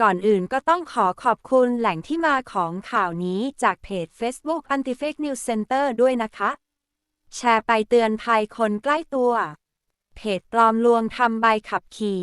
ก่อนอื่นก็ต้องขอขอบคุณแหล่งที่มาของข่าวนี้จากเพจ Facebook Anti Fake News Center ด้วยนะคะ แชร์ไปเตือนภัยคนใกล้ตัว เพจปลอมลวงทำใบขับขี่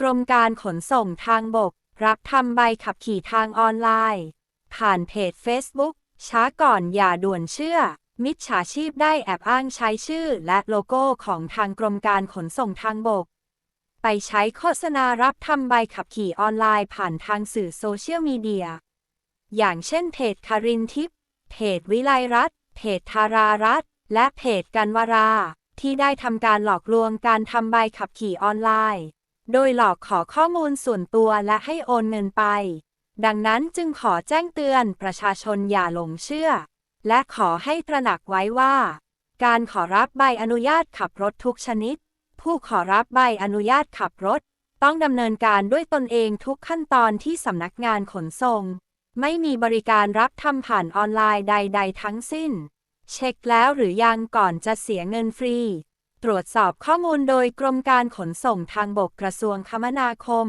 กรมการขนส่งทางบก รับทำใบขับขี่ทางออนไลน์ ผ่านเพจ Facebook ช้าก่อนอย่าด่วนเชื่อ มิจฉาชีพได้แอบอ้างใช้ชื่อและโลโก้ของทางกรมการขนส่งทางบก ไปใช้โฆษณารับทำใบขับขี่ออนไลน์ผ่านทางสื่อโซเชียลมีเดีย อย่างเช่นเพจคารินทิพย์เพจวิไลรัตเพจธารารัตและเพจกันวรา ที่ได้ทำการหลอกลวงการทำใบขับขี่ออนไลน์ โดยหลอกขอข้อมูลส่วนตัวและให้โอนเงินไป ดังนั้นจึงขอแจ้งเตือนประชาชนอย่าหลงเชื่อ และขอให้ตระหนักไว้ว่า การขอรับใบอนุญาตขับรถทุกชนิด ผู้ขอรับใบอนุญาตขับรถ ต้องดำเนินการด้วยตนเองทุกขั้นตอนที่สำนักงานขนส่ง ไม่มีบริการรับทำผ่านออนไลน์ใด ๆ ทั้งสิ้น เช็คแล้วหรือยังก่อนจะเสียเงินฟรี ตรวจสอบข้อมูลโดยกรมการขนส่งทางบกกระทรวงคมนาคม